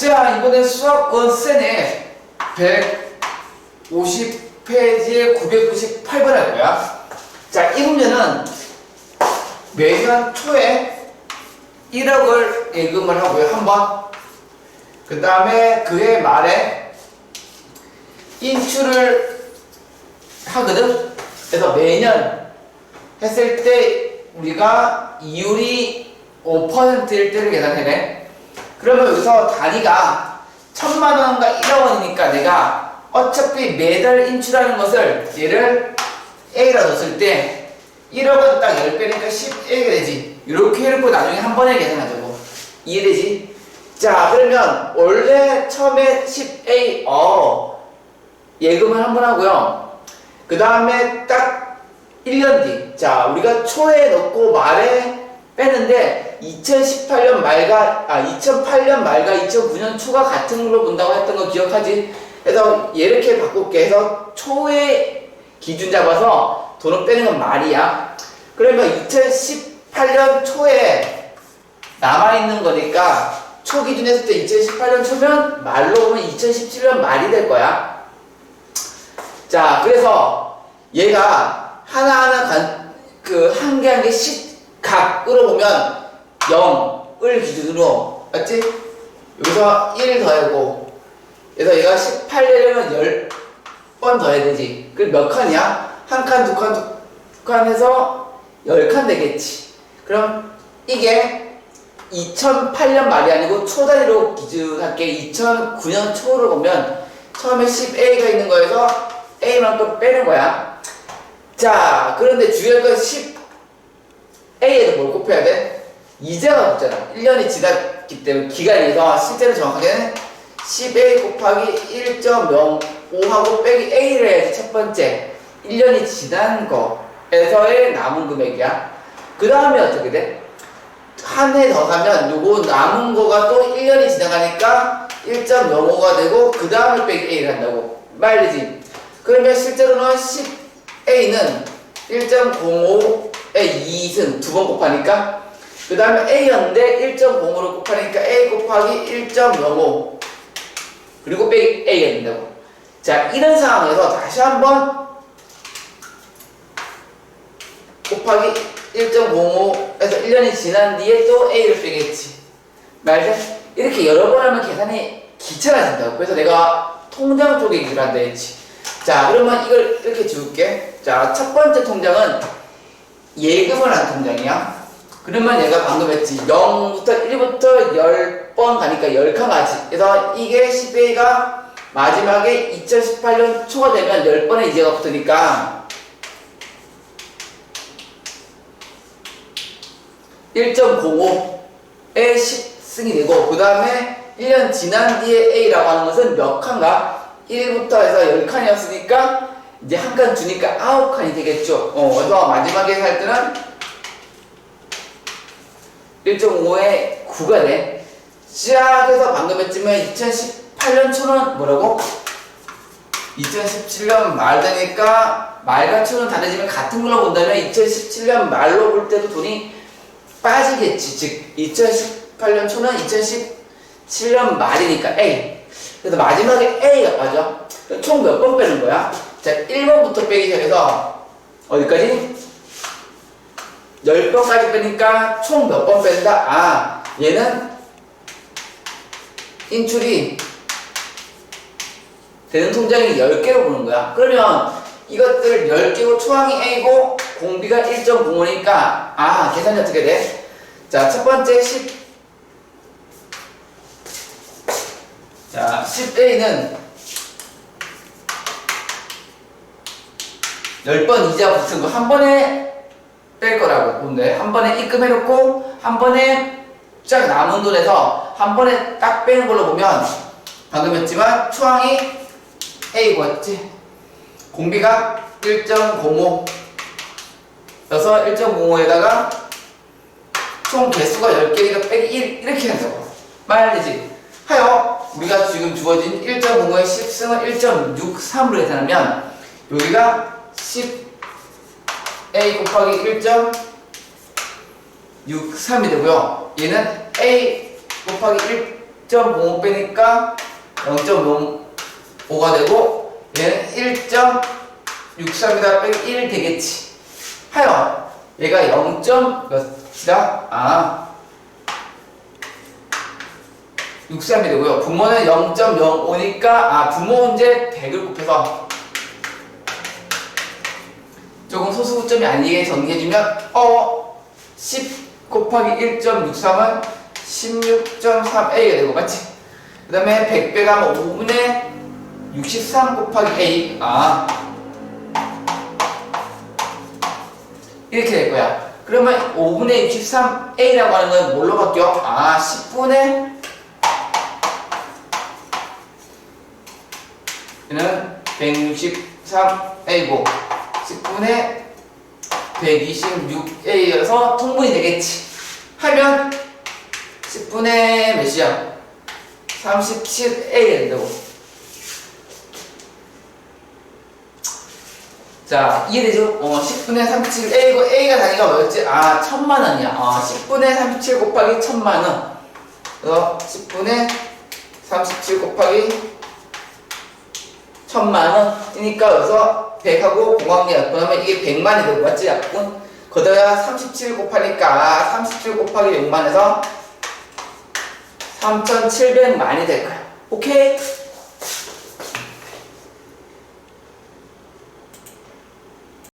자, 이번에 수학 원센에 150페이지에 998번 할 거야. 자, 이 문제는 매년 초에 1억을 예금을 하고요, 한 번. 그 다음에 그해 말에 인출을 하거든. 그래서 매년 했을 때 우리가 이율이 5%일 때를 계산해야 돼. 그러면 여기서 단위가 천만 원과 1억 원이니까 내가 어차피 매달 인출하는 것을 얘를 A라 뒀을 때 1억은 딱 10배니까 10A가 되지. 이렇게 해놓고 나중에 한 번에 계산하자고. 이해되지? 자, 그러면 원래 처음에 10A, 어, 예금을 한 번 하고요. 그 다음에 딱 1년 뒤. 자, 우리가 초에 넣고 말에 빼는데 2018년 말과 아 2008년 말과 2009년 초가 같은 걸로 본다고 했던 거 기억하지? 그래서 이렇게 바꿀게 해서 초에 기준 잡아서 돈을 빼는 건 말이야. 그러면 2018년 초에 남아 있는 거니까 초 기준 했을 때 2018년 초면 말로 보면 2017년 말이 될 거야. 자, 그래서 얘가 하나하나 그한 개 한 개씩 각으로 보면 0을 기준으로 맞지? 여기서 1 더하고 그래서 얘가 18년이면 10번 더해야 되지 그럼 몇 칸이야? 한 칸, 두 칸, 두 칸 해서 10칸 되겠지 그럼 이게 2008년 말이 아니고 초 단위로 기준할게 2009년 초로 보면 처음에 10A가 있는 거에서 A만큼 빼는 거야 자 그런데 중요한 건 10A에도 뭘 곱해야 돼? 이자가 붙잖아. 1년이 지났기 때문에 기간에서 실제로 정확하게는 10A 곱하기 1.05하고 빼기 A를 해야지 첫 번째. 1년이 지난 거에서의 남은 금액이야. 그 다음에 어떻게 돼? 한 해 더 가면 요거 남은 거가 또 1년이 지나가니까 1.05가 되고 그 다음에 빼기 A를 한다고. 말이지. 그러면 실제로는 10A는 1.05 에 2승 두 번 곱하니까 그 다음에 A였는데 1.05로 곱하니까 A 곱하기 1.05 그리고 빼기 A가 된다고 자 이런 상황에서 다시 한번 곱하기 1.05에서 1년이 지난 뒤에 또 A를 빼겠지. 말돼? 이렇게 여러 번 하면 계산이 귀찮아진다고. 그래서 내가 통장 쪽에 기술한다 했지. 자 그러면 이걸 이렇게 지울게. 자 첫 번째 통장은 예금을 한 통장이야. 그러면 얘가 방금 했지. 0부터 1부터 10번 가니까 10칸 가지. 그래서 이게 10A가 마지막에 2018년 초가 되면 10번의 이자가 붙으니까 1.05에 10승이 되고 그 다음에 1년 지난 뒤에 A라고 하는 것은 몇 칸가? 1부터 해서 10칸이었으니까 이제 한 칸 주니까 9칸이 되겠죠 어, 그래서 마지막에 할 때는 1.5에 9가 돼 시작해서 방금 했지만 2018년 초는 뭐라고? 2017년 말 되니까 말과 초는 다르지만 같은 걸로 본다면 2017년 말로 볼 때도 돈이 빠지겠지. 즉 2018년 초는 2017년 말이니까 A. 그래서 마지막에 A가 빠져. 총 몇 번 빼는 거야? 자, 1번부터 빼기 시작해서 어디까지? 10번까지 빼니까 총 몇 번 뺀다? 아, 얘는 인출이 되는 통장이 10개로 보는 거야. 그러면 이것들 10개고 초항이 A고 공비가 1.05니까 아 계산이 어떻게 돼? 자 첫 번째 10 자, 10A는 10번 이자 붙은 거 한 번에 뺄 거라고 근데 한 번에 입금해놓고 한 번에 쫙 남은 돈에서 한 번에 딱 빼는 걸로 보면 방금 했지만 초항이 A고 했지? 공비가 1.05 여서 1.05에다가 총 개수가 10개니까 빼기 1 이렇게 한다고. 말되지. 하여 우리가 지금 주어진 1.05의 10승을 1.63으로 계산하면 여기가 10a 곱하기 1.63이 되고요 얘는 a 곱하기 0.05 빼니까 0.05가 되고 얘는 1.63에다 빼기 1 되겠지. 하여 얘가 0. 몇이다? 아 63이 되고요. 부모는 0.05니까 아 부모 문제 100을 곱해서 조금 소수점이 아니게 정리해주면 어 10 곱하기 1.63은 16.3a가 되고 맞지? 그 다음에 100 빼가면 5분의 63 곱하기 a. 아. 이렇게 될 거야. 그러면 5분의 63a라고 하는 건 뭘로 바뀌어? 아 10분의 얘는 163a고 10분의 126a여서 통분이 되겠지 하면 10분의 몇이야? 37a 된다고 자 이해되죠? 어 10분의 37a고 a가 단위가 뭐였지? 아 천만원이야 어 10분의 37 곱하기 천만원 그래서 10분의 37 곱하기 천만 원이니까 여기서 100하고 공항계 약분하면 이게 100만이 되고 맞지 약분? 거기다가 37 곱하니까 37 곱하기 6만에서 3700만이 될 거야 오케이?